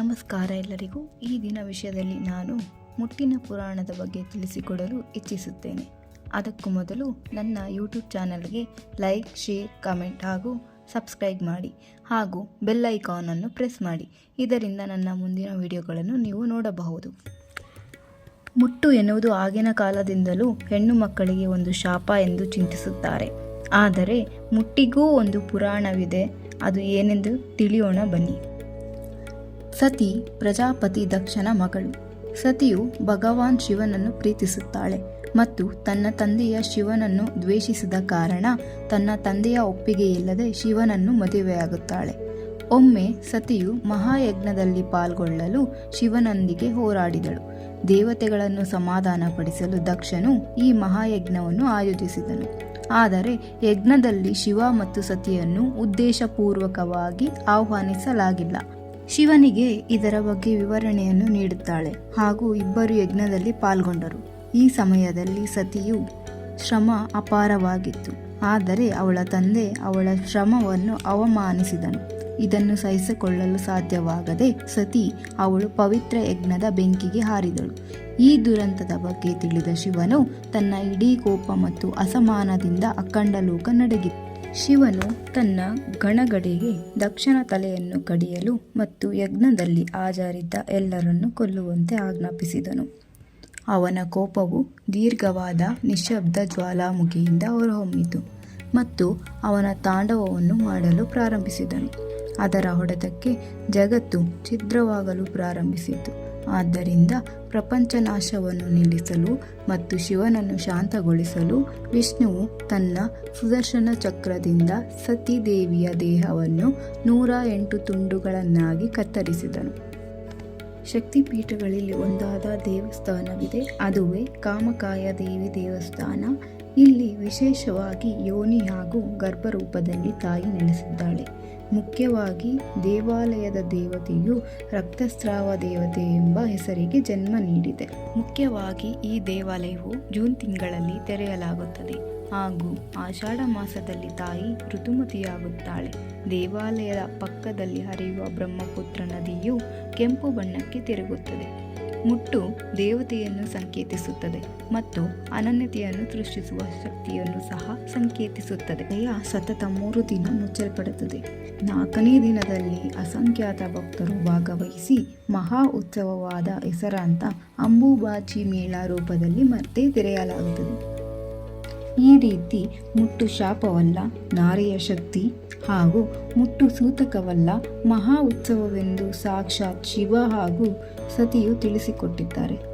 ನಮಸ್ಕಾರ ಎಲ್ಲರಿಗೂ. ಈ ದಿನ ವಿಷಯದಲ್ಲಿ ನಾನು ಮುಟ್ಟಿನ ಪುರಾಣದ ಬಗ್ಗೆ ತಿಳಿಸಿಕೊಡಲು ಇಚ್ಛಿಸುತ್ತೇನೆ. ಅದಕ್ಕೂ ಮೊದಲು ನನ್ನ ಯೂಟ್ಯೂಬ್ ಚಾನಲ್ಗೆ ಲೈಕ್, ಶೇರ್, ಕಮೆಂಟ್ ಹಾಗೂ ಸಬ್ಸ್ಕ್ರೈಬ್ ಮಾಡಿ ಹಾಗೂ ಬೆಲ್ ಐಕಾನನ್ನು ಪ್ರೆಸ್ ಮಾಡಿ. ಇದರಿಂದ ನನ್ನ ಮುಂದಿನ ವಿಡಿಯೋಗಳನ್ನು ನೀವು ನೋಡಬಹುದು. ಮುಟ್ಟು ಎನ್ನುವುದು ಆಗಿನ ಕಾಲದಿಂದಲೂ ಹೆಣ್ಣು ಮಕ್ಕಳಿಗೆ ಒಂದು ಶಾಪ ಎಂದು ಚಿಂತಿಸುತ್ತಾರೆ. ಆದರೆ ಮುಟ್ಟಿಗೂ ಒಂದು ಪುರಾಣವಿದೆ. ಅದು ಏನೆಂದು ತಿಳಿಯೋಣ ಬನ್ನಿ. ಸತಿ ಪ್ರಜಾಪತಿ ದಕ್ಷನ ಮಗಳು. ಸತಿಯು ಭಗವಾನ್ ಶಿವನನ್ನು ಪ್ರೀತಿಸುತ್ತಾಳೆ ಮತ್ತು ತನ್ನ ತಂದೆಯ ಶಿವನನ್ನು ದ್ವೇಷಿಸಿದ ಕಾರಣ ತನ್ನ ತಂದೆಯ ಒಪ್ಪಿಗೆಯಿಲ್ಲದೆ ಶಿವನನ್ನು ಮದುವೆಯಾಗುತ್ತಾಳೆ. ಒಮ್ಮೆ ಸತಿಯು ಮಹಾಯಜ್ಞದಲ್ಲಿ ಪಾಲ್ಗೊಳ್ಳಲು ಶಿವನೊಂದಿಗೆ ಹೋರಾಡಿದಳು. ದೇವತೆಗಳನ್ನು ಸಮಾಧಾನಪಡಿಸಲು ದಕ್ಷನು ಈ ಮಹಾಯಜ್ಞವನ್ನು ಆಯೋಜಿಸಿದನು. ಆದರೆ ಯಜ್ಞದಲ್ಲಿ ಶಿವ ಮತ್ತು ಸತಿಯನ್ನು ಉದ್ದೇಶಪೂರ್ವಕವಾಗಿ ಆಹ್ವಾನಿಸಲಾಗಿಲ್ಲ. ಶಿವನಿಗೆ ಇದರ ಬಗ್ಗೆ ವಿವರಣೆಯನ್ನು ನೀಡುತ್ತಾಳೆ ಹಾಗೂ ಇಬ್ಬರು ಯಜ್ಞದಲ್ಲಿ ಪಾಲ್ಗೊಂಡರು. ಈ ಸಮಯದಲ್ಲಿ ಸತಿಯು ಶ್ರಮ ಅಪಾರವಾಗಿತ್ತು. ಆದರೆ ಅವಳ ತಂದೆ ಅವಳ ಶ್ರಮವನ್ನು ಅವಮಾನಿಸಿದನು. ಇದನ್ನು ಸಹಿಸಿಕೊಳ್ಳಲು ಸಾಧ್ಯವಾಗದೆ ಸತಿ ಅವಳು ಪವಿತ್ರ ಯಜ್ಞದ ಬೆಂಕಿಗೆ ಹಾರಿದಳು. ಈ ದುರಂತದ ಬಗ್ಗೆ ತಿಳಿದ ಶಿವನು ತನ್ನ ಇಡೀ ಕೋಪ ಮತ್ತು ಅಸಮಾನದಿಂದ ಅಖಂಡ ಲೋಕ ನಡಗಿತ್ತು. ಶಿವನು ತನ್ನ ಗಣಗಡೆಗೆ ದಕ್ಷಿಣ ತಲೆಯನ್ನು ಕಡಿಯಲು ಮತ್ತು ಯಜ್ಞದಲ್ಲಿ ಹಾಜರಿದ್ದ ಎಲ್ಲರನ್ನು ಕೊಲ್ಲುವಂತೆ ಆಜ್ಞಾಪಿಸಿದನು. ಅವನ ಕೋಪವು ದೀರ್ಘವಾದ ನಿಶಬ್ದ ಜ್ವಾಲಾಮುಖಿಯಿಂದ ಹೊರಹೊಮ್ಮಿತು ಮತ್ತು ಅವನ ತಾಂಡವವನ್ನು ಮಾಡಲು ಪ್ರಾರಂಭಿಸಿದನು. ಅದರ ಹೊಡೆತಕ್ಕೆ ಜಗತ್ತು ಛಿದ್ರವಾಗಲು ಪ್ರಾರಂಭಿಸಿತು. ಆದ್ದರಿಂದ ಪ್ರಪಂಚನಾಶವನ್ನು ನಿಲ್ಲಿಸಲು ಮತ್ತು ಶಿವನನ್ನು ಶಾಂತಗೊಳಿಸಲು ವಿಷ್ಣುವು ತನ್ನ ಸುದರ್ಶನ ಚಕ್ರದಿಂದ ಸತೀದೇವಿಯ ದೇಹವನ್ನು ನೂರ ಎಂಟು ತುಂಡುಗಳನ್ನಾಗಿ ಕತ್ತರಿಸಿದನು. ಶಕ್ತಿಪೀಠಗಳಲ್ಲಿ ಒಂದಾದ ದೇವಸ್ಥಾನವಿದೆ. ಅದುವೇ ಕಾಮಕಾಯ ದೇವಿ ದೇವಸ್ಥಾನ. ಇಲ್ಲಿ ವಿಶೇಷವಾಗಿ ಯೋನಿ ಹಾಗೂ ಗರ್ಭರೂಪದಲ್ಲಿ ತಾಯಿ ನೆಲೆಸಿದ್ದಾಳೆ. ಮುಖ್ಯವಾಗಿ ದೇವಾಲಯದ ದೇವತೆಯು ರಕ್ತಸ್ರಾವ ದೇವತೆ ಎಂಬ ಹೆಸರಿಗೆ ಜನ್ಮ ನೀಡಿದೆ. ಮುಖ್ಯವಾಗಿ ಈ ದೇವಾಲಯವು ಜೂನ್ ತಿಂಗಳಲ್ಲಿ ತೆರೆಯಲಾಗುತ್ತದೆ. ಹಾಗೂ ಆಷಾಢ ಮಾಸದಲ್ಲಿ ತಾಯಿ ಋತುಮತಿಯಾಗುತ್ತಾಳೆ. ದೇವಾಲಯದ ಪಕ್ಕದಲ್ಲಿ ಹರಿಯುವ ಬ್ರಹ್ಮಪುತ್ರ ನದಿಯು ಕೆಂಪು ಬಣ್ಣಕ್ಕೆ ತಿರುಗುತ್ತದೆ. ಮುಟ್ಟು ದೇವತೆಯನ್ನು ಸಂಕೇತಿಸುತ್ತದೆ ಮತ್ತು ಅನನ್ಯತೆಯನ್ನು ಸೃಷ್ಟಿಸುವ ಶಕ್ತಿಯನ್ನು ಸಹ ಸಂಕೇತಿಸುತ್ತದೆ. ದೇಹ ಸತತ ಮೂರು ದಿನ ಮುಚ್ಚಲ್ಪಡುತ್ತದೆ. ನಾಲ್ಕನೇ ದಿನದಲ್ಲಿ ಅಸಂಖ್ಯಾತ ಭಕ್ತರು ಭಾಗವಹಿಸಿ ಮಹಾ ಉತ್ಸವವಾದ ಹೆಸರಾಂತ ಅಂಬುಬಾಚಿ ಮೇಳ ರೂಪದಲ್ಲಿ ಮತ್ತೆ ತೆರೆಯಲಾಗುತ್ತದೆ. ಈ ರೀತಿ ಮುಟ್ಟು ಶಾಪವಲ್ಲ, ನಾರಿಯ ಶಕ್ತಿ ಹಾಗೂ ಮುಟ್ಟು ಸೂತಕವಲ್ಲ, ಮಹಾ ಉತ್ಸವವೆಂದು ಸಾಕ್ಷಾತ್ ಶಿವ ಹಾಗೂ ಸತಿಯು ತಿಳಿಸಿಕೊಟ್ಟಿದ್ದಾರೆ.